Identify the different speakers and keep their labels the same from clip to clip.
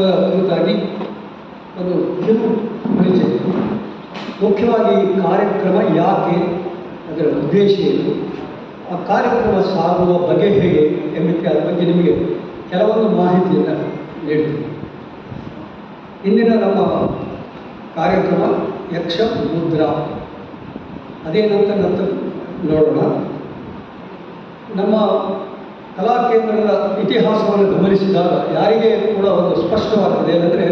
Speaker 1: ಕಾರ್ಯಕ್ರಮದ ಕುರಿತಾಗಿ ಒಂದು ಕೆಲವು ಪರಿಚಯ ಮುಖ್ಯವಾಗಿ ಕಾರ್ಯಕ್ರಮ ಯಾಕೆ ಅದರ ಉದ್ದೇಶ ಏನು? ಆ ಕಾರ್ಯಕ್ರಮ ಸಾಗುವ ಬಗೆ ಹೇಗೆ ಎಂಬುದಕ್ಕೆ ಅದರ ಬಗ್ಗೆ ನಿಮಗೆ ಕೆಲವೊಂದು ಮಾಹಿತಿಯನ್ನು ನೀಡ್ತೀನಿ. ಇಂದಿನ ನಮ್ಮ ಕಾರ್ಯಕ್ರಮ ಯಕ್ಷ ಮುದ್ರಾ. ಅದೇನಂತ ನಂತರ ನೋಡೋಣ. ನಮ್ಮ ಕಲಾ ಕೇಂದ್ರದ ಇತಿಹಾಸವನ್ನು ಗಮನಿಸಿದಾಗ ಯಾರಿಗೆ ಕೂಡ ಒಂದು ಸ್ಪಷ್ಟವಾಗ್ತದೆ, ಏನಂದರೆ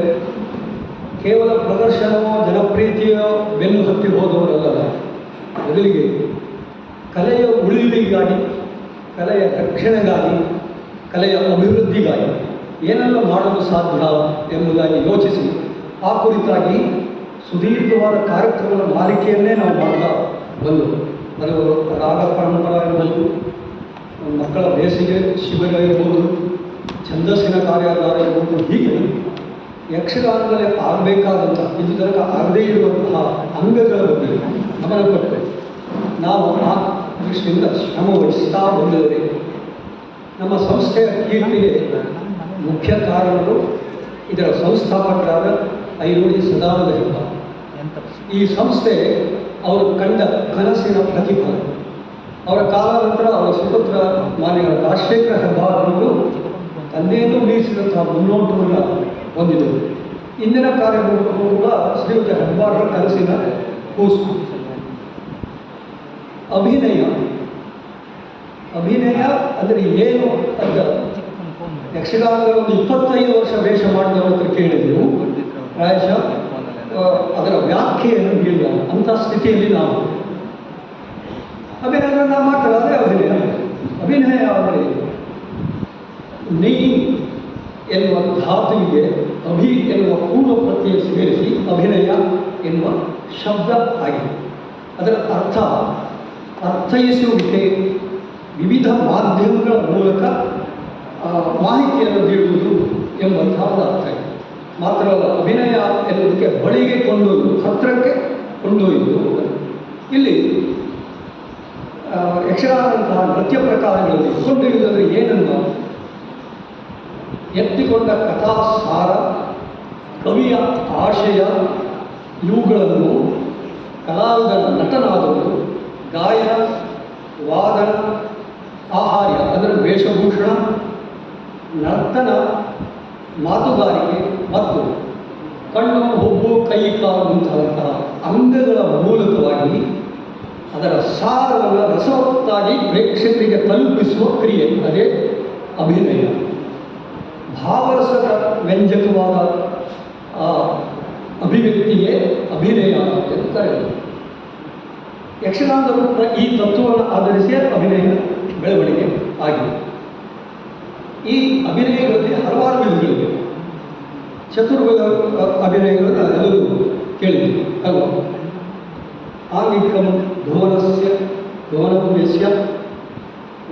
Speaker 1: ಕೇವಲ ಪ್ರದರ್ಶನವೋ, ಜನಪ್ರೀತಿಯೋ, ಬೆನ್ನು ಹತ್ತಿ ಹೋದವರಲ್ಲ. ಬದಲಿಗೆ ಕಲೆಯ ಉಳಿವಿಗಾಗಿ, ಕಲೆಯ ರಕ್ಷಣೆಗಾಗಿ, ಕಲೆಯ ಅಭಿವೃದ್ಧಿಗಾಗಿ ಏನೆಲ್ಲ ಮಾಡಲು ಸಾಧ್ಯ ಎಂಬುದಾಗಿ ಯೋಚಿಸಿ, ಆ ಕುರಿತಾಗಿ ಸುದೀರ್ಘವಾದ ಕಾರ್ಯಕ್ರಮದ ಮಾಲಿಕೆಯನ್ನೇ ನಾವು ಮಾಡ್ತಾ ಬಂದು ಅದು ರಾಗ ಪರಂಪರ ಮಕ್ಕಳ ಬೇಸಿಗೆ ಶಿಬಿರ ಇರ್ಬೋದು ಛಂದಸ್ಸಿನ ಕಾರ್ಯಾಗಾರ ಇರ್ಬೋದು, ಹೀಗೆ ಯಕ್ಷಗಾನದಲ್ಲಿ ಆಗಬೇಕಾದಂಥ ಇದು ತನಕ ಆಗದೇ ಇರುವಂತಹ ಅಂಗಗಳ ಬಗ್ಗೆ ಗಮನ ಕೊಟ್ಟರೆ ನಾವು ಆ ದೃಷ್ಟಿಯಿಂದ ಶ್ರಮ ವಹಿಸ್ತಾ ಬಂದಿದ್ದೇವೆ. ನಮ್ಮ ಸಂಸ್ಥೆಯ ಕೀರ್ತಿಗೆ ಮುಖ್ಯ ಕಾರಣರು ಇದರ ಸಂಸ್ಥಾಪಕರಾದ ಐರೋಡಿ ಸದಾನಂದ ಅಂತ ಈ ಸಂಸ್ಥೆ ಅವರು ಕಂಡ ಕನಸಿನ ಪ್ರತಿಫಲ. ಅವರ ಕಾಲ ನಂತರ ಅವರ ಸುಪುತ್ರ ಮಾನ್ಯ ರಾಜಶೇಖರ ಹೆಬ್ಬಾರ್ ಅವರು ತಂದೆಯನ್ನು ಮೀರಿಸಿದಂತಹ ಮುನ್ನೋಟವನ್ನು ಹೊಂದಿದರು. ಇಂದಿನ ಕಾರ್ಯಕ್ರಮಕ್ಕೂ ಕೂಡ ಶ್ರೀಯುತ ಹೆಬ್ಬಾರರ ಕನಸಿನ ಕೂಸು. ಅಭಿನಯ. ಅಭಿನಯ ಅಂದರೆ ಏನು ಅಂತ ಯಕ್ಷಗಾನದ ಒಂದು ಇಪ್ಪತ್ತೈದು ವರ್ಷ ವೇಷ ಮಾಡಿದವರ ಹತ್ರ ಕೇಳಿದೆವು. ಪ್ರಾಯಶಃ ಅದರ ವ್ಯಾಖ್ಯೆಯನ್ನು ಹೇಳಿಲ್ಲ ಅಂತ ಸ್ಥಿತಿಯಲ್ಲಿ ನಾವು ಅಭಿನಯ ನಾವು ಮಾಡ್ತಾರೆ ಅದೇ ಅಭಿನಯ ಅಭಿನಯ ನೀ ಎನ್ನುವ ಧಾತುವಿಗೆ ಅಭಿ ಎನ್ನುವ ಪೂರ್ವ ಪ್ರತ್ಯಯ ಸೇರಿಸಿ ಅಭಿನಯ ಎನ್ನುವ ಶಬ್ದ ಆಗಿದೆ. ಅದರ ಅರ್ಥ ಅರ್ಥೈಸುವಿಕೆ ವಿವಿಧ ಮಾಧ್ಯಮಗಳ ಮೂಲಕ ಮಾಹಿತಿಯನ್ನು ನೀಡುವುದು ಎಂಬಂತಹ ಒಂದು ಅರ್ಥ ಇದೆ. ಮಾತ್ರವಲ್ಲ, ಅಭಿನಯ ಎನ್ನುವುದಕ್ಕೆ ಬಳಿಗೆ ಕೊಂಡೊಯ್ದು ಹತ್ತಿರಕ್ಕೆ ಕೊಂಡೊಯ್ದು ಇಲ್ಲಿ ಆ, ಯಕ್ಷಗಾನಂತಹ ನೃತ್ಯ ಪ್ರಕಾರಗಳಲ್ಲಿ ಇಲ್ಲದ್ರೆ ಏನನ್ನು? ಎತ್ತಿಕೊಂಡ ಕಥಾಸಾರ ಕವಿಯ ಆಶಯ ಇವುಗಳನ್ನು ಕಲಾವಿದನ ನಟನಾದವರು ಗಾಯನ ವಾದನ ಆಹಾರ ಅಂದರೆ ವೇಷಭೂಷಣ ನರ್ತನ ಮಾತುಗಾರಿಕೆ ಮತ್ತು ಕಣ್ಣು ಹುಬ್ಬು ಕೈ ಕಾಲು ಮುಂತಾದಂತಹ ಅಂಗಗಳ ಮೂಲಕವಾಗಿ ಅದರ ಸಾರವನ್ನು ರಸವತ್ತಾಗಿ ಪ್ರೇಕ್ಷಕರಿಗೆ ತಲುಪಿಸುವ ಕ್ರಿಯೆ, ಅದೇ ಅಭಿನಯ. ಭಾವರಸದ ವ್ಯಂಜಕವಾದ, ಆ, ಅಭಿವ್ಯಕ್ತಿಯೇ ಅಭಿನಯ ಅಂತ ಯಕ್ಷಗಾನದ ಕೂಡ ಈ ತತ್ವವನ್ನು ಆಧರಿಸಿ ಅಭಿನಯ ಬೆಳವಣಿಗೆ ಆಗಿದೆ. ಈ ಅಭಿನಯಗಳಲ್ಲಿ ಹಲವಾರು ವಿಧಗಳಿವೆ. ಚತುರ್ವಿಧ ಅಭಿನಯಗಳನ್ನು ಎಲ್ಲರೂ ಕೇಳಿದ್ದೀವಿ, ಅಲ್ವಾ? ಆಂಗಿಕಂ ಧೋನಸ್ಯ ಧುವನಪುರ್ಯಸ್ಯ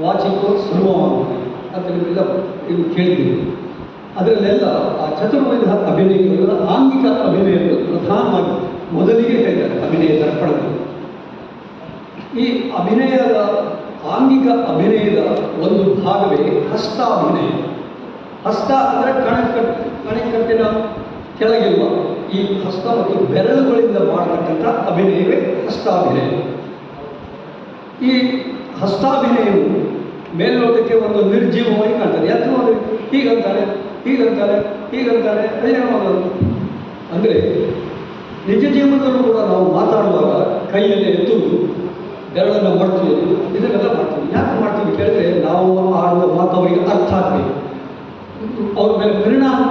Speaker 1: ವಾಚಿಕೋ ಸರ್ವಮಾನ ಅಂತ ನಿಮ್ಮೆಲ್ಲ ಇದು ಕೇಳಿದ್ದೀವಿ ಅದರಲ್ಲೆಲ್ಲ ಆ ಚತುರ್ವಿಧ ಅಭಿನಯಗಳ, ಆಂಗಿಕ ಅಭಿನಯಗಳು ಪ್ರಧಾನವಾಗಿ ಮೊದಲಿಗೆ ಹೇಳ್ತಾರೆ, ಅಭಿನಯ ದರ್ಪಣಗಳು. ಈ ಅಭಿನಯದ, ಆಂಗಿಕ ಅಭಿನಯದ ಒಂದು ಭಾಗವೇ ಹಸ್ತಾಭಿನಯ ಹಸ್ತ ಅಂದರೆ ಕಣಕಟ್ ಕಣಕಟ್ಟಿನ ಕೆಳಗಿರುವ ಈ ಹಸ್ತ ಮತ್ತು ಬೆರಳುಗಳಿಂದ ಮಾಡತಕ್ಕಂಥ ಅಭಿನಯವೇ ಹಸ್ತಾಭಿನಯ. ಈ ಹಸ್ತಾಭಿನಯವು ಮೇಲ್ನೋಟಕ್ಕೆ ಒಂದು ನಿರ್ಜೀವವಾಗಿ ಕಾಣ್ತಾರೆ ಯಾಕೆ ನೋಡಿ ಹೀಗಂತಾರೆ ಹೀಗಂತಾರೆ ಹೀಗಂತಾರೆ ಅದೇನೋ ಮಾಡೋದು ಅಂದರೆ ನಿಜ ಜೀವನದಲ್ಲೂ ಕೂಡ ನಾವು ಮಾತಾಡುವಾಗ ಕೈಯಲ್ಲಿ ಎತ್ತುವುದು, ಬೆರಳನ್ನು ಮಾಡ್ತೀವಿ, ಇದನ್ನೆಲ್ಲ ಮಾಡ್ತೀವಿ. ಯಾಕೆ ಮಾಡ್ತೀವಿ ಕೇಳಿದ್ರೆ ನಾವು ಆಡುವ ಮಾತು ಅವರಿಗೆ ಅರ್ಥ ಆಗಬೇಕು. ಅವ್ರ ಮೇಲೆ ಪರಿಣಾಮ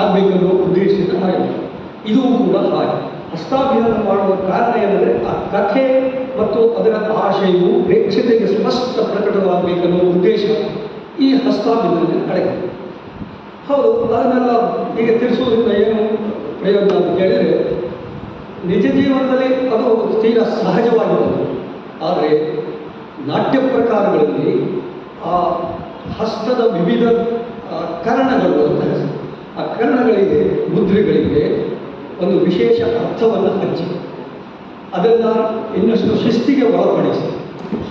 Speaker 1: ಆಗಬೇಕನ್ನೋ ಉದ್ದೇಶದಿಂದ ಹಾಗೆ ಇದು ಕೂಡ ಹಾಗೆ. ಹಸ್ತಾಭಿನಯ ಮಾಡುವ ಕಾರಣ ಏನಂದರೆ, ಆ ಕಥೆ ಮತ್ತು ಅದರ ಆಶಯವು ಪ್ರೇಕ್ಷತೆಗೆ ಸ್ಪಷ್ಟ ಪ್ರಕಟವಾಗಬೇಕನ್ನೋ ಉದ್ದೇಶ ಈ ಹಸ್ತಾಭಿನಯ ಅಡಗಿದೆ ಹೌದು, ಅದನ್ನೆಲ್ಲ ಈಗ ತಿಳಿಸೋದ್ರಿಂದ ಏನು ಪ್ರಯೋಜನ ಅಂತ ಕೇಳಿದರೆ, ನಿಜ ಜೀವನದಲ್ಲಿ ಅದು ಸ್ಥಿರ ಸಹಜವಾಗಿರುತ್ತದೆ ಆದರೆ ನಾಟ್ಯ ಪ್ರಕಾರಗಳಲ್ಲಿ ಆ ಹಸ್ತದ ವಿವಿಧ ಕರಣಗಳು ಅಂತ ಆ ಕರಣಗಳಿಗೆ, ಮುದ್ರೆಗಳಿಗೆ ಒಂದು ವಿಶೇಷ ಅರ್ಥವನ್ನು ಹಂಚಿ ಅದನ್ನು ಇನ್ನಷ್ಟು ಶಿಸ್ತಿಗೆ ಒಳಪಡಿಸಿ.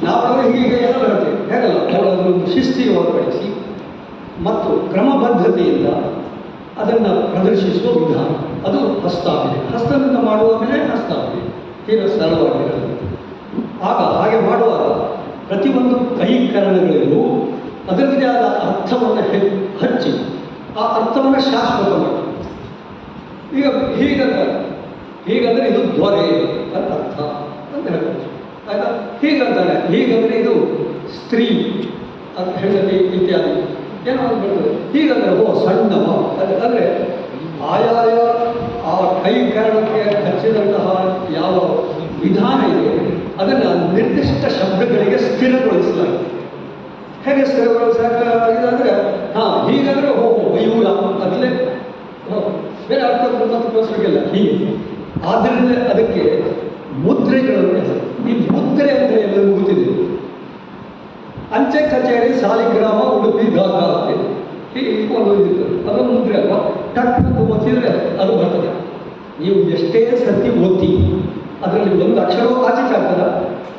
Speaker 1: ನಾವು ಹೀಗೆ ಎಲ್ಲ ಹೇಗಲ್ಲ ಅವಳನ್ನು ಒಂದು ಶಿಸ್ತಿಗೆ ಒಳಪಡಿಸಿ ಮತ್ತು ಕ್ರಮಬದ್ಧತೆಯಿಂದ ಅದನ್ನು ಪ್ರದರ್ಶಿಸುವ ವಿಧಾನ. ಅದು ಹಸ್ತಾಪನೆ ಹಸ್ತದಿಂದ ಮಾಡುವ ಮೇಲೆ ಹಸ್ತಾಭಿನಯ ತೀರ ಆಗ ಹಾಗೆ ಮಾಡುವಾಗ ಪ್ರತಿಯೊಂದು ಕೈಕರಣಗಳಿಗೂ ಅದರದೇ ಆದ ಅರ್ಥವನ್ನು ಹಚ್ಚಿ, ಆ ಅರ್ಥವನ್ನು ಶಾಶ್ವತ ಮಾಡಿ ಈಗ ಹೀಗಂತ ಹೀಗಂದ್ರೆ ಇದು ದೊರೆ ಅಂತ ಅರ್ಥ ಅಂತ ಹೇಳ್ಬೋದು. ಆಯ್ತಾ? ಹೀಗಂತಾನೆ ಹೀಗಂದ್ರೆ ಇದು ಸ್ತ್ರೀ ಅಂತ ಹೆಂಡತಿ ಇತ್ಯಾದಿ. ಏನೋ ಅಂತ ಹೀಗಂದ್ರೆ ಓ ಸಣ್ಣವ ಅಂದ್ರೆ ಆಯಾಯ ಆ ಕೈಕರಣಕ್ಕೆ ಹಚ್ಚಿದಂತಹ ಯಾವ ವಿಧಾನ ಇದೆ ಅದನ್ನು ನಿರ್ದಿಷ್ಟ ಶಬ್ದಗಳಿಗೆ ಸ್ಥಿರಗೊಳಿಸಲಾಗಿದೆ. ಹೇಗೆ ಸ್ಥಿರಗೊಳಿಸಲಾಗಿದೆ ಅಂದರೆ ಹಾಂ ಹೀಗಂದ್ರೆ ಓ ಮಯೂರ ಅದಲ್ಲೇ ಓ, ಬೇರೆ ಅರ್ಥ ತೋರಿಸಲಿಕ್ಕಿಲ್ಲ. ಹೀಗೆ. ಆದ್ದರಿಂದ ಅದಕ್ಕೆ ಮುದ್ರೆಗಳು ಈ ಮುದ್ರೆ ಅಂದರೆ ಎಲ್ಲರಿಗೂ ಗೊತ್ತಿದೆ. ಅಂಚೆ ಕಚೇರಿ ಸಾಲಿಗ್ರಾಮ ಉಡುಪಿ ದಾಖಲಾತಿ ಹೀಗೆ ಅದು ಮುದ್ರೆ ಅಲ್ವಾ? ಟಕ್ ಒತ್ತಿದ್ರೆ ಅದು ಬರ್ತದೆ. ನೀವು ಎಷ್ಟೇ ಸತಿ ಒತ್ತಿ, ಅದರಲ್ಲಿ ಒಂದು ಅಕ್ಷರವೂ ಆಚೆ ಆಗ್ತದ?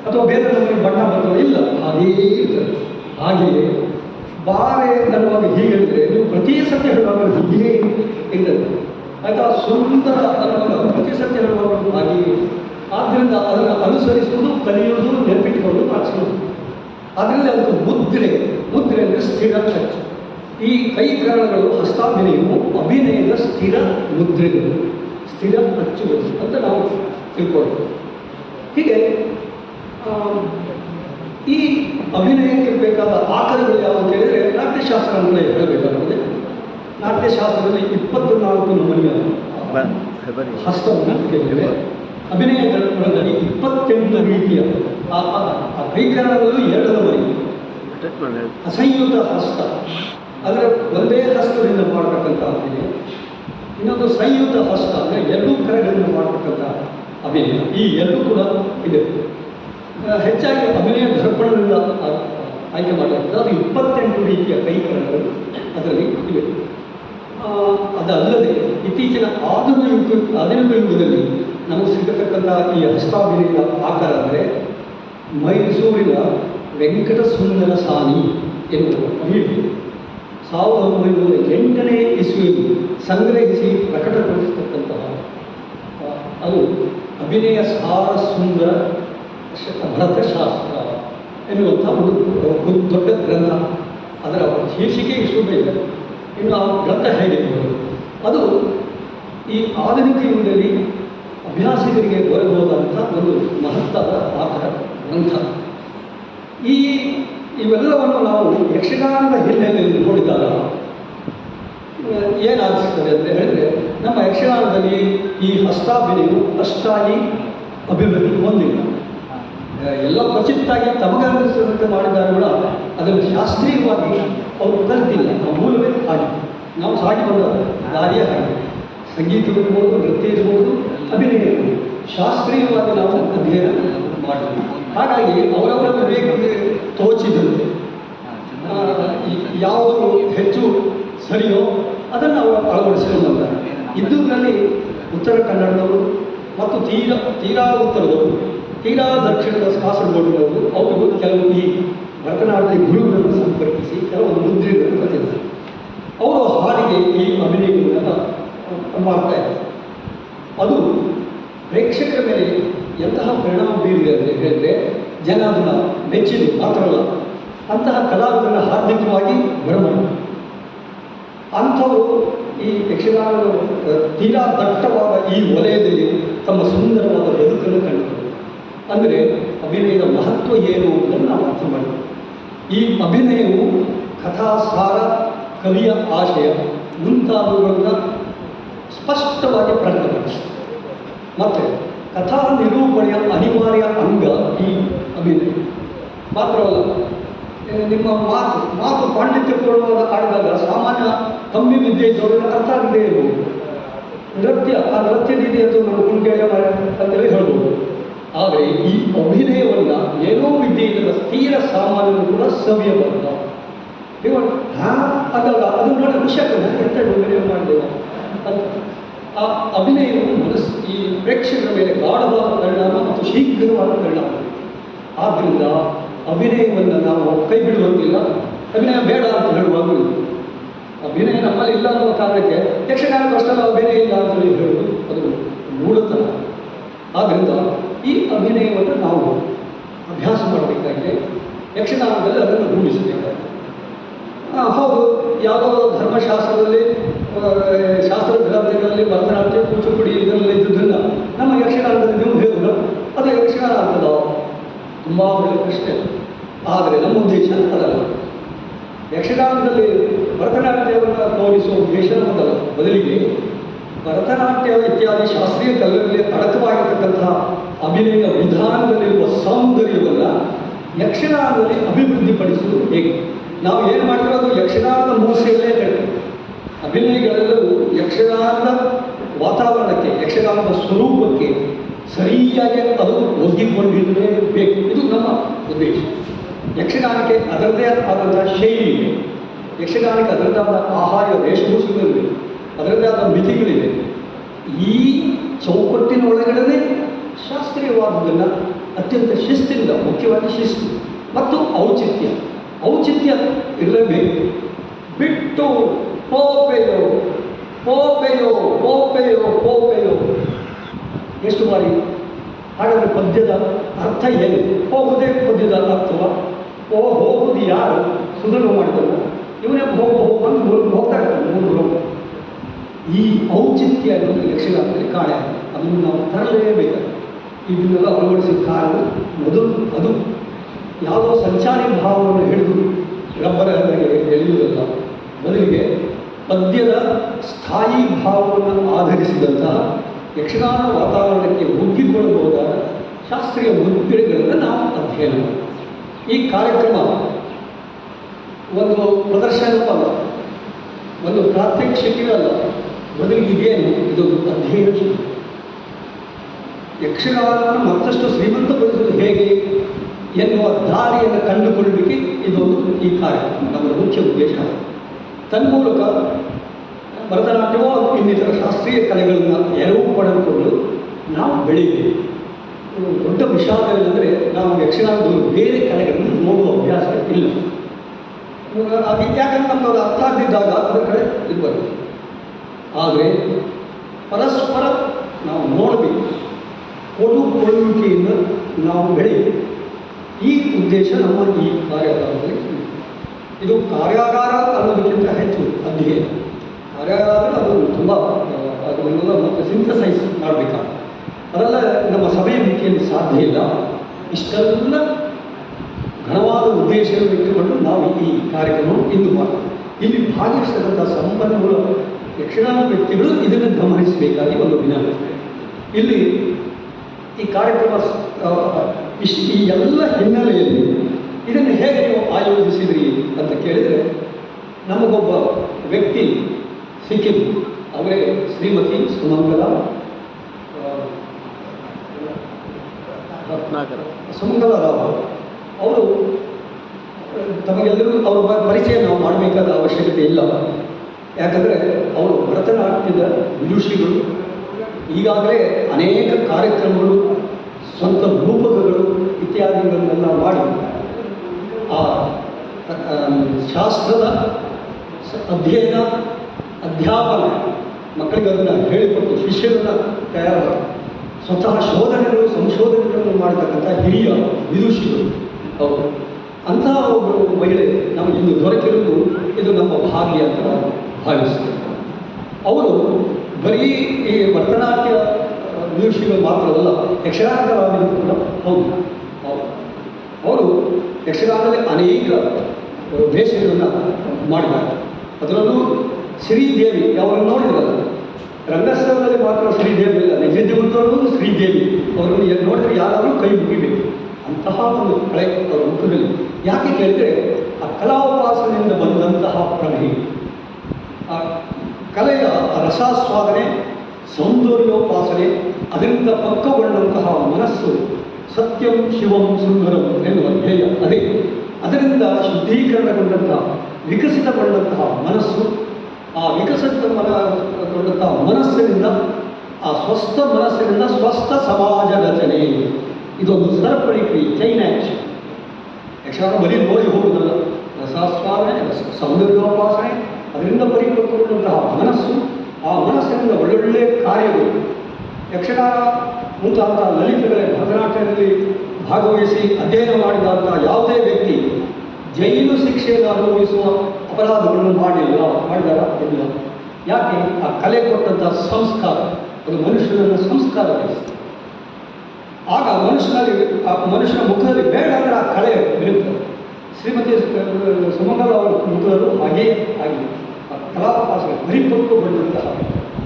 Speaker 1: ಅಥವಾ ಬೇರೆ ನಮಗೆ ಬಣ್ಣ ಬರ್ತದೆ? ಇಲ್ಲ. ಹಾಗೇ ಇರ್ತದೆ. ಹಾಗೆಯೇ ಬಾರೆ ನಮ್ಮ ಹೀಗೆ ಹೇಳಿದ್ರೆ ನೀವು ಪ್ರತಿ ಸತ್ಯ ಹೇಳುವಾಗ ಹೀಗೆ ಇರ್ತದೆ. ಆಯ್ತಾ ಸುಂದರ ಅನ್ನುವಾಗ ಪ್ರತಿ ಸತ್ಯ ಹೇಳುವಾಗ ಹಾಗೆಯೇ ಆದ್ದರಿಂದ ಅದನ್ನು ಅನುಸರಿಸುವುದು, ಕಲಿಯುವುದು ನೆನಪಿಟ್ಟುಕೊಂಡು ಮಾಡಿಸುವುದು ಅದರಲ್ಲಿ ಒಂದು ಮುದ್ರೆ ಮುದ್ರೆ ಅಂದರೆ ಸ್ಥಿರ ಚರ್ಚ್. ಈ ಕೈಕರಣಗಳು ಹಸ್ತಾಭಿನಯವು ಅಭಿನಯದ ಸ್ಥಿರ ಮುದ್ರೆಗಳು ಸ್ಥಿರ ಅಚ್ಚುಗಳು ಅಂತ ನಾವು ತಿಳ್ಕೊಳ್ಬೋದು ಹೀಗೆ ಈ ಅಭಿನಯಕ್ಕೆ ಬೇಕಾದ ಆಕರಗಳು ಯಾವುದು ಅಂತ ಹೇಳಿದರೆ ನಾಟ್ಯಶಾಸ್ತ್ರ ಹೇಳಬೇಕಾಗುತ್ತದೆ ನಾಟ್ಯಶಾಸ್ತ್ರದಲ್ಲಿ ಇಪ್ಪತ್ತು ನಾಲ್ಕು ನಮೂನೆಯ ಹಸ್ತವನ್ನು ಕೇಳಿದ್ದೇವೆ ಅಭಿನಯ ದರ್ಪಣದಲ್ಲಿ ಇಪ್ಪತ್ತೆಂಟು ರೀತಿಯ ಕೈಕರಣಗಳು ಎರಡು ನಮೂನೆ. ಅಸಂಯುತ ಹಸ್ತ. ಅಂದರೆ ಒಂದೇ ಹಸ್ತದಿಂದ ಮಾಡತಕ್ಕಂಥ ಅಭಿನಯ. ಇನ್ನೊಂದು ಸಂಯುತ ಹಸ್ತ ಅಂದರೆ ಎರಡೂ ಕರೆಗಳಿಂದ ಮಾಡತಕ್ಕಂಥ ಅಭಿನಯ. ಈ ಎರಡೂ ಕೂಡ ಇದೆ. ಹೆಚ್ಚಾಗಿ ಅಭಿನಯ ದರ್ಪಣದಿಂದ ಆಯ್ಕೆ ಮಾಡಲಾಗಿದೆ ಅದು ಇಪ್ಪತ್ತೆಂಟು ರೀತಿಯ ಕೈಕರಣಗಳು ಅದರಲ್ಲಿ ಇವೆ. ಅದಲ್ಲದೆ ಇತ್ತೀಚಿನ ಆಧುನಿಕ ಯುಗ, ಆಧುನಿಕ ಯುಗದಲ್ಲಿ ನಮಗೆ ಸಿಗತಕ್ಕಂಥ ಈ ಹಸ್ತಾಭಿನಯದ ಆಕಾರ ಅಂದರೆ ಮೈಸೂರಿನ ವೆಂಕಟ ಸುಂದರ ಸಾನಿ ಎನ್ನುವ ವೀಡು ಸಾವಿರದ ಒಂಬೈನೂರ ಎಂಟನೇ ಇಸ್ವಿಯಲ್ಲಿ ಸಂಗ್ರಹಿಸಿ ಪ್ರಕಟಪಡಿಸತಕ್ಕಂತಹ ಅದು ಅಭಿನಯ ಸಾರ ಸುಂದರ ಭರತಶಾಸ್ತ್ರ ಎನ್ನುವಂಥ ಒಂದು ದೊಡ್ಡ ಗ್ರಂಥ. ಅದರ ಶೀರ್ಷಿಕೆ ಇಷ್ಟು ಇದೆ. ಇನ್ನು ಆ ಗ್ರಂಥ ಹೇಗಿರ್ಬೋದು ಅದು ಈ ಆಧುನಿಕ ಯುಗದಲ್ಲಿ ಅಭ್ಯಾಸಿಗರಿಗೆ ದೊರೆಬಹುದಂಥ ಒಂದು ಮಹತ್ತಾದ ಪಾತ್ರ ಗ್ರಂಥ. ಈ ಇವೆಲ್ಲವನ್ನು ನಾವು ಯಕ್ಷಗಾನದ ಹಿನ್ನೆಲೆಯಲ್ಲಿ ನೋಡಿದಾಗ ಏನಾಗಿಸ್ತದೆ ಅಂತ ಹೇಳಿದ್ರೆ, ನಮ್ಮ ಯಕ್ಷಗಾನದಲ್ಲಿ ಈ ಹಸ್ತಾಭಿನಯವು ಅಷ್ಟಾಗಿ ಅಭಿವೃದ್ಧಿ ಹೊಂದಿಲ್ಲ. ಎಲ್ಲ ಪ್ರಚಿತ್ತಾಗಿ ತಮಗನಿಸಿದಂತೆ ಮಾಡಿದ್ದಾರೆ ಕೂಡ ಅದನ್ನು ಶಾಸ್ತ್ರೀಯವಾಗಿ ಅವರು ಕಲ್ತಿಲ್ಲ. ಆ ಮೂಲವೇ ಹಾಗೆ. ನಾವು ಸಾಗಿ ಬಂದ ದಾರಿಯೇ ಹಾಗೆ. ಸಂಗೀತ ಇರ್ಬೋದು, ನೃತ್ಯ ಇರ್ಬೋದು, ಅಭಿನಯ ಇರ್ಬೋದು. ಶಾಸ್ತ್ರೀಯವಾಗಿ ನಾವು ಅಧ್ಯಯನ ಮಾಡ್ತೀವಿ. ಹಾಗಾಗಿ ಅವರವರ ವಿವೇಕಕ್ಕೆ ತೋಚಿದಂತೆ ಯಾವುದು ಹೆಚ್ಚು ಸರಿಯೋ ಅದನ್ನು ಅವರು ಅಳವಡಿಸಿಕೊಂಡಿದ್ದಾರೆ ಇದ್ದುದರಲ್ಲಿ ಉತ್ತರ ಕನ್ನಡದವರು ಮತ್ತು ತೀರಾ ತೀರಾ ಉತ್ತರದವರು, ತೀರಾ ದಕ್ಷಿಣದ ಕಾಸರಗೋಡಿನವರು. ಅವರು ಕೆಲವು ಈ ಭರತನಾಟ್ಯ ಗುರುಗಳನ್ನು ಸಂಪರ್ಕಿಸಿ ಕೆಲವು ಮುದ್ರೆಗಳನ್ನು ಬರೆದಿದ್ದಾರೆ. ಅವರು ಹಾಡಿಗೆ ಈ ಅಭಿನಯಗಳನ್ನು ಮಾಡ್ತಾ ಇದ್ದಾರೆ. ಅದು ಪ್ರೇಕ್ಷಕರ ಮೇಲೆ ಎಂತಹ ಪರಿಣಾಮ ಬೀರಿದೆ ಅಂತ ಹೇಳಿದ್ರೆ, ಜನ ಅದನ್ನು ಮೆಚ್ಚಿದ್ರು ಮಾತ್ರವಲ್ಲ, ಅಂತಹ ಕಲಾವಿದರ ಹಾರ್ದಿಕವಾಗಿ ಬರಬಹುದು ಅಂಥವರು ಈ ಯಕ್ಷಗಾನದ ತೀರಾ ದಟ್ಟವಾದ ಈ ವಲಯದಲ್ಲಿ ತಮ್ಮ ಸುಂದರವಾದ ಬದುಕನ್ನು ಕಂಡುಕೊಂಡರು ಅಂದರೆ ಅಭಿನಯದ ಮಹತ್ವ ಏನು ಅನ್ನೋದನ್ನು ನಾವು ಅರ್ಥ ಮಾಡಬೇಕು ಈ ಅಭಿನಯವು ಕಥಾ, ಸಾರ, ಕವಿಯ ಆಶಯ ಮುಂತಾದವುಗಳನ್ನು ಸ್ಪಷ್ಟವಾಗಿ ಪ್ರಕಟಪಡಿಸಿದೆ ಮತ್ತು ಕಥಾ ನಿರೂಪಣೆಯ ಅನಿವಾರ್ಯ ಅಂಗ ಈ ಅಭಿನಯ. ಮಾತ್ರವಲ್ಲ ನಿಮ್ಮ ಮಾತು ಮಾತು ಪಾಂಡಿತ್ಯಪೂರ್ಣವಾದ ಆಡಿದಾಗ ಸಾಮಾನ್ಯ ಕಮ್ಮಿ ವಿದ್ಯೆ ಇದ್ದವರಿಗೆ ಅರ್ಥ ಆಗದೇ ಇರಬಹುದು ನೃತ್ಯ, ಆ ನೃತ್ಯ ರೀತಿ ಅದು ನಮ್ಮ ಕುಂಕೆಯ ಅಂತೇಳಿ ಹೇಳ್ಬೋದು. ಆದರೆ ಈ ಅಭಿನಯವನ್ನ ಏನೋ ವಿದ್ಯೆಯಿಂದ ಸ್ಥಿರ ಸಾಮಾನ್ಯರು ಕೂಡ ಸವಿಯಬಲ್ಲ ನೀವು ಹಾ, ಅದಲ್ಲ, ಅದು ನೋಡಿ ವಿಷಯ ಎಂತ ಅಭಿನಯ ಮಾಡಿದೆವು ಆ ಅಭಿನಯವನ್ನು ಮನಸ್ಸು, ಈ ಪ್ರೇಕ್ಷಕರ ಮೇಲೆ ಗಾಢವಾದ ಪರಿಣಾಮ ಮತ್ತು ಶೀಘ್ರವಾದ ಪರಿಣಾಮ. ಆದ್ದರಿಂದ ಅಭಿನಯವನ್ನು ನಾವು ಕೈ ಬಿಡುವಂತಿಲ್ಲ ಅಭಿನಯ ಬೇಡ ಅಂತ ಹೇಳುವಾಗ. ಅಭಿನಯ ನಮ್ಮಲ್ಲಿ ಇಲ್ಲ ಅನ್ನೋ ಕಾರಣಕ್ಕೆ ಯಕ್ಷಗಾನ ಕಷ್ಟ ಅಭಿನಯ ಇಲ್ಲ ಅಂತ ಹೇಳಿ ಹೇಳೋದು ಅದು ಮೂಲತನ ಆದ್ದರಿಂದ ಈ ಅಭಿನಯವನ್ನು ನಾವು ಅಭ್ಯಾಸ ಮಾಡಬೇಕಾಗಿದೆ. ಯಕ್ಷಗಾನದಲ್ಲಿ ಅದನ್ನು ರೂಢಿಸಬೇಕಾಗಿದೆ ಹೌದು, ಯಾವುದೋ ಧರ್ಮಶಾಸ್ತ್ರದಲ್ಲಿ ಶಾಸ್ತ್ರ ಗ್ರಂಥಗಳಲ್ಲಿ, ಭರತನಾಟ್ಯ, ಕೂಚುಪುಡಿ ಇದರಲ್ಲಿ ಇದ್ದುದನ್ನು ನಮ್ಮ ಯಕ್ಷಗಾನದಲ್ಲಿ ನೀವು ಹೇಳಿದ್ರು ಅದು ಯಕ್ಷಗಾನ ಆಗ್ತದ ತುಂಬ ಒಳ್ಳೆಯ ಪ್ರಶ್ನೆ. ಆದರೆ ನಮ್ಮ ಉದ್ದೇಶ ಅದಲ್ಲ. ಯಕ್ಷಗಾನದಲ್ಲಿ ಭರತನಾಟ್ಯವನ್ನು ತೋರಿಸುವ ಉದ್ದೇಶ ನಮ್ಮದಲ್ಲ. ಬದಲಿಗೆ ಭರತನಾಟ್ಯ ಇತ್ಯಾದಿ ಶಾಸ್ತ್ರೀಯ ಕಲೆಗಳಲ್ಲಿ ಅಡಕವಾಗಿರ್ತಕ್ಕಂತಹ ಅಭಿನಯ ವಿಧಾನದಲ್ಲಿರುವ ಸೌಂದರ್ಯವನ್ನು ಯಕ್ಷಗಾನದಲ್ಲಿ ಅಭಿವೃದ್ಧಿಪಡಿಸುವುದು ಹೇಗೆ? ನಾವು ಏನು ಮಾಡ್ತೀವೋ ಅದು ಯಕ್ಷಗಾನದ ಮೂಸೆಯಲ್ಲೇ ಹೇಳ್ತೀವಿ ಅಭಿನಯಗಳೆಲ್ಲವೂ ಯಕ್ಷಗಾನದ ವಾತಾವರಣಕ್ಕೆ, ಯಕ್ಷಗಾನದ ಸ್ವರೂಪಕ್ಕೆ ಸರಿಯಾಗಿ ಅದು ಒದಗಿಕೊಂಡಿರಲೇ ಬೇಕು. ಇದು ನಮ್ಮ ಉದ್ದೇಶ. ಯಕ್ಷಗಾನಕ್ಕೆ ಅದರದೇ ಆದಂತಹ ಶೈಲಿ ಇದೆ. ಯಕ್ಷಗಾನಕ್ಕೆ ಅದರದೇ ಆದ ಆಹಾರ ವೇಷಭೂಷಣಗಳಿವೆ. ಅದರದೇ ಆದ ಮಿತಿಗಳಿವೆ. ಈ ಚೌಕಟ್ಟಿನ ಒಳಗಡೆ ಶಾಸ್ತ್ರೀಯವಾದದನ್ನು ಅತ್ಯಂತ ಶಿಸ್ತಿನಿಂದ, ಮುಖ್ಯವಾಗಿ ಶಿಸ್ತು ಮತ್ತು ಔಚಿತ್ಯ. ಔಚಿತ್ಯ ಇರಲೇಬೇಕು ಬಿಟ್ಟು ಪೋಪೆಯೋ ಪೋಪೆಯೋ ಪೋಪೆಯೋ ಪೋಪೆಯೋ. ಎಷ್ಟು ಬಾರಿ ಹಾಗಾದರೆ ಪದ್ಯದ ಅರ್ಥ ಏನು? ಹೋಗುವುದೇ ಪದ್ಯದ ಅರ್ಥವ? ಓ ಹೋಗುವುದು ಯಾರು? ಸುಧನು ಮಾಡಿದ್ರು ಇವನೇ ಹೋಗು ಹೋಗ್ಬಂದು ಮೂರು ಹೋಗ್ತಾ ಇರ್ತಾರೆ ಮೂರು ಹೋಗು. ಈ ಔಚಿತ್ಯ ಅನ್ನೋದು ಯಕ್ಷಗಾನದಲ್ಲಿ ಕಾಣೆ ಅದನ್ನು ನಾವು ತರಲೇಬೇಕು ಇದನ್ನೆಲ್ಲ ಅಳವಡಿಸಿದ ಕಾರಣ ಮೊದಲು ಅದು ಯಾವುದೋ ಸಂಚಾರಿ ಭಾವವನ್ನು ಹಿಡಿದು ರಬ್ಬರ ಎಳೆಯುವುದಲ್ಲ. ಬದಲಿಗೆ ಪದ್ಯದ ಸ್ಥಾಯಿ ಭಾವವನ್ನು ಆಧರಿಸಿದಂತಹ ಯಕ್ಷಗಾನ ವಾತಾವರಣಕ್ಕೆ ಒಗ್ಗಿಕೊಳ್ಳಬಹುದಾದ ಶಾಸ್ತ್ರೀಯ ಮುದ್ರೆಗಳನ್ನು ನಾವು ಅಧ್ಯಯನ ಈ ಕಾರ್ಯಕ್ರಮ ಒಂದು ಪ್ರದರ್ಶನವಲ್ಲ ಒಂದು ಪ್ರಾತ್ಯಕ್ಷಿಕೆಯಲ್ಲ ಇದೇನು? ಇದೊಂದು ಅಧ್ಯಯನ. ಯಕ್ಷಗಾನವನ್ನು ಮತ್ತಷ್ಟು ಶ್ರೀಮಂತಗೊಳಿಸುವುದು ಹೇಗೆ ಎನ್ನುವ ದಾರಿಯನ್ನು ಕಂಡುಕೊಳ್ಳಲಿಕ್ಕೆ ಇದೊಂದು ಈ ಕಾರ್ಯಕ್ರಮ. ನಮ್ಮ ಮುಖ್ಯ ಉದ್ದೇಶ. ತನ್ಮೂಲಕ ಭರತನಾಟ್ಯವೋ ಅಥವಾ ಇನ್ನಿತರ ಶಾಸ್ತ್ರೀಯ ಕಲೆಗಳನ್ನು ಎರವು ಪಡೆದುಕೊಂಡು ನಾವು ಬೆಳೀತೀವಿ ದೊಡ್ಡ ವಿಷಾದ ಏನಂದರೆ ನಾವು ಯಕ್ಷಗಾನದವರು ಬೇರೆ ಕಲೆಗಳನ್ನು ನೋಡುವ ಅಭ್ಯಾಸ ಇಲ್ಲ. ಅದು ಯಾಕಂದ್ರೆ ಅದು ಅರ್ಥ ಆಗದಿದ್ದಾಗ ಅದರ ಕಡೆ ಇದು ಬರುತ್ತೆ ಆದರೆ ಪರಸ್ಪರ ನಾವು ನೋಡಬೇಕು. ಕೊಡುಕೊಳ್ಳುವಿಕೆಯಿಂದ ನಾವು ಬೆಳೆಯಬೇಕು ಈ ಉದ್ದೇಶ ನಮ್ಮ ಈ ಕಾರ್ಯಾಗಾರದಲ್ಲಿ ಇದೆ. ಕಾರ್ಯಾಗಾರ ಅನ್ನೋದಕ್ಕಿಂತ ಹೆಚ್ಚು ಅಧ್ಯಯನ ಕಾರ್ಯಾಗಾರ ಅದು ತುಂಬ ಅದನ್ನೆಲ್ಲ ಮತ್ತೆ ಸಿಂಥಸೈಸ್ ಮಾಡಬೇಕಾಗುತ್ತೆ. ಅದೆಲ್ಲ ನಮ್ಮ ಸಭೆಯ ರೀತಿಯಲ್ಲಿ ಸಾಧ್ಯ ಇಲ್ಲ. ಇಷ್ಟೆಲ್ಲ ಘನವಾದ ಉದ್ದೇಶವನ್ನು ಇಟ್ಟುಕೊಂಡು ನಾವು ಈ ಕಾರ್ಯಕ್ರಮವನ್ನು ಇಂದು ಮಾಡ್ತೀವಿ. ಇಲ್ಲಿ ಭಾಗಿಸಿದಂಥ ಸಂಪನ್ಮೂಲ, ಯಕ್ಷಗಾನ ವ್ಯಕ್ತಿಗಳು ಇದನ್ನು ಗಮನಿಸಬೇಕಾಗಿ ಒಂದು ವಿನಂತಿ. ಇಲ್ಲಿ ಈ ಕಾರ್ಯಕ್ರಮ ಇಷ್ಟು ಈ ಎಲ್ಲ ಹಿನ್ನೆಲೆಯಲ್ಲಿ ಇದನ್ನು ಹೇಗೆ ನೀವು ಆಯೋಜಿಸಿದ್ರಿ ಅಂತ ಕೇಳಿದರೆ ನಮಗೊಬ್ಬ ವ್ಯಕ್ತಿ ಸಿಕ್ಕಿದ್ದು ಅವರೇ ಶ್ರೀಮತಿ ಸುಮಂಗಲ ಸುಮಂಗಲ ರಾವ್ ಅವರು. ತಮಗೆಲ್ಲರಿಗೂ ಅವರ ಪರಿಚಯ ನಾವು ಮಾಡಬೇಕಾದ ಅವಶ್ಯಕತೆ ಇಲ್ಲ. ಯಾಕಂದರೆ ಅವರು ಭರತನಾಟ್ಯದ ವಿದುಷಿಗಳು. ಈಗಾಗಲೇ ಅನೇಕ ಕಾರ್ಯಕ್ರಮಗಳು, ಸ್ವಂತ ರೂಪಕಗಳು ಇತ್ಯಾದಿಗಳನ್ನೆಲ್ಲ ಮಾಡಿ, ಆ ಶಾಸ್ತ್ರದ ಅಧ್ಯಯನ, ಅಧ್ಯಾಪನ ಮಕ್ಕಳಿಗೆ ಅದನ್ನು ಹೇಳಿಕೊಟ್ಟು ಶಿಷ್ಯರನ್ನು ತಯಾರು ಸ್ವತಃ ಶೋಧನೆಗಳು, ಸಂಶೋಧನೆಗಳನ್ನು ಮಾಡತಕ್ಕಂಥ ಹಿರಿಯ ವಿದುಷಿಗಳು. ಅವರು ಅಂತಹ ಒಬ್ಬರು ಮಹಿಳೆ ನಮಗೆ ಇಂದು ದೊರಕಿರುವುದು ಇದು ನಮ್ಮ ಭಾಗ್ಯ ಅಂತ ಭಾವಿಸ್ತೇವೆ. ಅವರು ಬರೀ ಈ ಭರತನಾಟ್ಯ ವಿದುಷಿಗಳು ಮಾತ್ರವಲ್ಲ ಯಕ್ಷಗಾನಕರಾಗಿದ್ದು ಕೂಡ ಹೌದು. ಹೌದು. ಅವರು ಯಕ್ಷಗಾನದಲ್ಲಿ ಅನೇಕ ವೇಷಗಳನ್ನು ಮಾಡಿದ್ದಾರೆ. ಅದರಲ್ಲೂ ಶ್ರೀದೇವಿ ಅವರನ್ನು ನೋಡಿದ್ರಲ್ಲ? ರಂಗಸ್ಥಳದಲ್ಲಿ ಮಾತ್ರ ಶ್ರೀದೇವಿ ಇಲ್ಲ ನಿಜ ಜೀವನದಲ್ಲೂ ಶ್ರೀದೇವಿ. ಅವರನ್ನು ನೋಡಿದ್ರೆ ಯಾರಾದರೂ ಕೈ ಮುಗಿಬೇಕು. ಅಂತಹ ಒಂದು ಕಳೆ ಅವರ ಮುಖದಲ್ಲಿ. ಯಾಕೆ ಕೇಳಿದರೆ, ಆ ಕಲಾೋಪಾಸನೆಯಿಂದ ಬಂದಂತಹ ಪ್ರಭೆ. ಕಲೆಯ ರಸಾಸ್ವಾದನೆ, ಸೌಂದರ್ಯೋಪಾಸನೆ, ಅದರಿಂದ ಪಕ್ಕಗೊಂಡಂತಹ ಮನಸ್ಸು ಸತ್ಯಂ ಶಿವಂ ಸುಂದರಂ ಎನ್ನುವ ಧ್ಯೇಯ ಅದೇ. ಅದರಿಂದ ಶುದ್ಧೀಕರಣಗೊಂಡಂತಹ, ವಿಕಸಿತಗೊಂಡಂತಹ ಮನಸ್ಸು, ಆ ವಿಕಸಿತ ವಿಕಸಿತಗೊಂಡಂತಹ ಮನಸ್ಸಿನಿಂದ, ಆ ಸ್ವಸ್ಥ ಮನಸ್ಸಿನಿಂದ ಸ್ವಸ್ಥ ಸಮಾಜ ರಚನೆ. ಇದೊಂದು ಸರಪಳಿ ಕ್ರಿಯೆ ಚೈನ್ ಆಕ್ಷನ್ ಯಕ್ಷಗಾನ ಬರೀ ನೋಡಿ ಹೋಗುವುದಲ್ಲ. ರಸಾಸ್ವಾದನೆ ರಸ ಸೌಂದರ್ಯೋಪಾಸನೆ ಅದರಿಂದ ಪರಿಪಕ್ವಗೊಂಡಂತಹ ಮನಸ್ಸು, ಆ ಮನಸ್ಸಿನಿಂದ ಒಳ್ಳೊಳ್ಳೆ ಕಾರ್ಯಗಳು, ಯಕ್ಷಗಾನ ಮುಂತಾದ ಲಲಿತಗಳ ಭರತನಾಟ್ಯದಲ್ಲಿ ಭಾಗವಹಿಸಿ ಅಧ್ಯಯನ ಮಾಡಿದಂತಹ ಯಾವುದೇ ವ್ಯಕ್ತಿ ಜೈಲು ಶಿಕ್ಷೆಯನ್ನು ಅನುಭವಿಸುವ ಅಪರಾಧಗಳನ್ನು ಮಾಡಿಲ್ಲ, ಮಾಡಿದಾರ? ಇಲ್ಲ. ಯಾಕೆ? ಆ ಕಲೆ ಕೊಟ್ಟಂತಹ ಸಂಸ್ಕಾರ, ಅದು ಮನುಷ್ಯನನ್ನು ಸಂಸ್ಕಾರ ಆಗ ಮನುಷ್ಯನಲ್ಲಿ, ಆ ಮನುಷ್ಯನ ಮುಖದಲ್ಲಿ ಬೇಡ ಅಂದರೆ ಆ ಕಲೆ ಇರುತ್ತೆ ಶ್ರೀಮತಿ ಸುಮಂಗಲ ಅವರು ಮುಖದಲ್ಲೂ ಹಾಗೇ ಆಗಿದೆ. ಆ ಕಲಾಪಾಸನೆ ಪರಿಪಕ್ವಗೊಂಡಂತಹ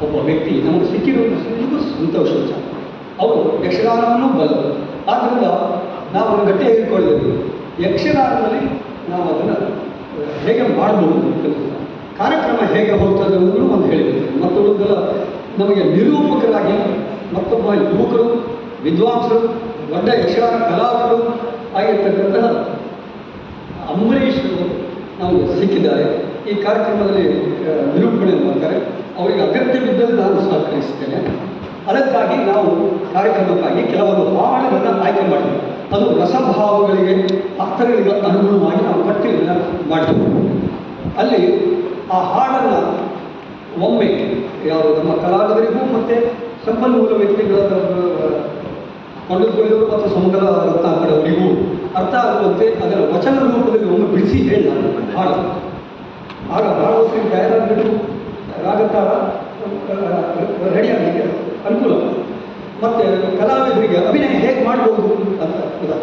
Speaker 1: ಒಬ್ಬ ವ್ಯಕ್ತಿ ನಮಗೆ ಸಿಕ್ಕಿರುವಂತಹ ಇದು ಸಂತೋಷ ಅವರು ಯಕ್ಷಗಾನವನ್ನು ಬಲ್ಲರು ಆದ್ದರಿಂದ ನಾವು ಗಟ್ಟಿ ಹೇಳಿಕೊಳ್ಳಬೇಕು. ಯಕ್ಷಗಾನದಲ್ಲಿ ನಾವು ಅದನ್ನು ಹೇಗೆ ಮಾಡಬಹುದು. ಕಾರ್ಯಕ್ರಮ ಹೇಗೆ ಹೋಗ್ತದೆ ಅನ್ನೋದನ್ನು ಒಂದು ಹೇಳಿದ್ದೇನೆ ಮತ್ತೊಂದೆಲ್ಲ ನಮಗೆ ನಿರೂಪಕರಾಗಿ ಮತ್ತೊಬ್ಬ ಯುವಕರು, ವಿದ್ವಾಂಸರು, ದೊಡ್ಡ ಯಕ್ಷಗಾನ ಕಲಾವಿದರು ಆಗಿರ್ತಕ್ಕಂತಹ ಅಂಬರೀಷ್ ನಮಗೆ ಸಿಕ್ಕಿದ್ದಾರೆ. ಈ ಕಾರ್ಯಕ್ರಮದಲ್ಲಿ ನಿರೂಪಣೆ ಮಾಡ್ತಾರೆ. ಅವರಿಗೆ ಅಗತ್ಯವಿದ್ದಲ್ಲಿ ನಾನು ಸಹಕರಿಸ್ತೇನೆ ಅದಕ್ಕಾಗಿ ನಾವು ಕಾರ್ಯಕ್ರಮಕ್ಕಾಗಿ ಕೆಲವೊಂದು ಹಾಡುಗಳನ್ನು ಆಯ್ಕೆ ಮಾಡಿದ್ವಿ. ಅದು ರಸಭಾವಗಳಿಗೆ ಅರ್ಥಗಳಿಗೆ ಅನುಗುಣವಾಗಿ ನಾವು ಪಟ್ಟಿಯನ್ನು ಮಾಡಿದ್ವಿ. ಅಲ್ಲಿ ಆ ಹಾಡನ್ನು ಒಮ್ಮೆ ಯಾವ ನಮ್ಮ ಕಲಾವಿದರಿಗೂ ಮತ್ತು ಸಂಪನ್ಮೂಲ ವ್ಯಕ್ತಿಗಳ ಕೊಂಡಕೊಳ್ಳಿವರು ಮತ್ತು ಸಮುದ್ರ ರತ್ನಾಕರವರಿಗೂ ಅರ್ಥ ಆಗುವಂತೆ ಅದರ ವಚನ ಹಾಡು ಆಗ ಭಾಗವತರಿಗೆ ತಯಾರಾಗಬೇಕು ರಾಗತಾಳ ರೆಡಿ ಆಗಲಿಕ್ಕೆ ಅನುಕೂಲ ಮತ್ತು ಕಲಾವಿದರಿಗೆ ಅಭಿನಯ ಹೇಗೆ ಮಾಡ್ಬೋದು ಅಂತ ಉದಾ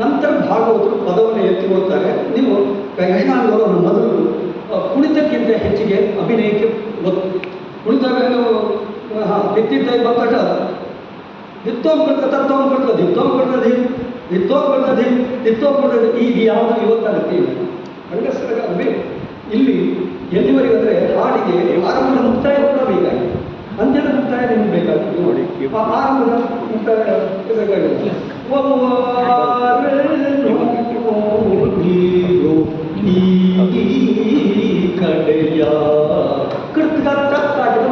Speaker 1: ನಂತರ ಭಾಗವತರು ಪದವನ್ನು ಎತ್ತಿ ಓದ್ತಾರೆ. ನೀವು ಯಶನಾಂಗವರು ಮೊದಲು ಕುಣಿತಕ್ಕಿಂತ ಹೆಚ್ಚಿಗೆ ಅಭಿನಯಕ್ಕೆ ಒತ್ತು. ಕುಣಿತಾಗ ಹಾಂ ಎತ್ತಿದ್ದ ಬಂದಾಗ ದಿತ್ತೋಂ ಕೊಡ್ತ ತತ್ತೋಂ ಕೊಡ್ತ ದಿತ್ತೋಂ ಕೊಡ್ತ ದಿವ್ ದಿತ್ತೋಂ ಕೊಡ್ತ ದಿವ್ ದಿತ್ತೋಂ ಕೊಡ್ತ ದಿವ್. ಈಗ ಯಾವುದು ಇವತ್ತಾಗುತ್ತೆ ಇಲ್ಲ ಗಂಡಸರ ಅಭಿ ಇಲ್ಲಿ ಎಲ್ಲಿವರೆಗೆ ಅಂದ್ರೆ ಹಾಡಿಗೆ ಆರಂಭದ ಮುಕ್ತಾಯ ಕೂಡ ಬೇಕಾಗಿದೆ. ಅಂತ್ಯದ ಮುಕ್ತಾಯ ನಿಮ್ಗೆ ಬೇಕಾಗ್ತದೆ ನೋಡಿ. ಆರಂಭದ ಮುಕ್ತಾಯ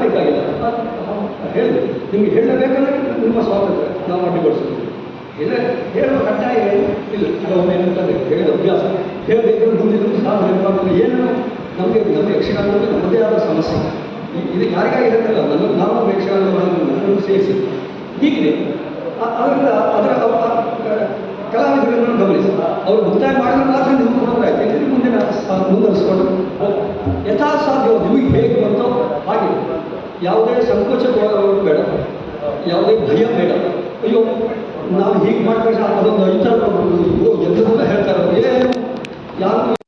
Speaker 1: ಬೇಕಾಗಿಲ್ಲ ಕಡೆಯ ನಿಮ್ಗೆ ಹೇಳಬೇಕಂದ್ರೆ ನಿಮ್ಮ ಸ್ವಾತಂತ್ರ್ಯ. ನಾವು ಅಡ್ಡಿಗೊಳಿಸ್ತೀವಿ ಹೇಳ ಹೇಳುವ ಕಡ್ಡಾಯ ಏನು? ಇಲ್ಲ ಕೆಲವೊಮ್ಮೆ ಏನಂತಂದ್ರೆ ಹೇಳಿದ ಅಭ್ಯಾಸ ಹೇಳಬೇಕಂದ್ರೆ ಮುಂದಿನ ಸಹ ನೆನಪಾಗ್ತದೆ ಏನು ನಮಗೆ ನಮ್ಮ ಯಕ್ಷಗಾನದಲ್ಲಿ ನಮ್ಮದೇ ಆದ ಸಮಸ್ಯೆ. ಇದು ಯಾರಿಗಾಗಿ ಹೇಳ್ತಲ್ಲ ನನ್ನ ನಾವು ಯಕ್ಷಗಾನ ಮಾಡೋದನ್ನು ಸೇರಿಸಿ. ಹೀಗಿದೆ. ಅದರಿಂದ ಅದರ ಕಲಾವಿದರನ್ನು ಗಮನಿಸಿ. ಅವರು ಮುಕ್ತಾಯ ಮಾಡಿದ್ರೆ ಮಾತ್ರ ನೀವು ಕೊಡೋದಾಯ್ತು ಮುಂದೆ ಮುಂದಿನ ಸಾ- ಮುಂದುವರಿಸ್ಕೊಂಡು. ಯಥಾಸಾಧ್ಯ ನಿಮಗೆ ಹೇಗೆ ಬಂತೋ ಹಾಗೆ. ಯಾವುದೇ ಸಂಕೋಚ ಒಳಗೊಳ್ಳೋದು ಬೇಡ. ಯಾವುದೇ ಭಯ ಬೇಡ. ಅಯ್ಯೋ, ನಾವು ಹೀಗೆ ಮಾಡ್ಬೇಕು ಅದೊಂದು ಇತರ Yan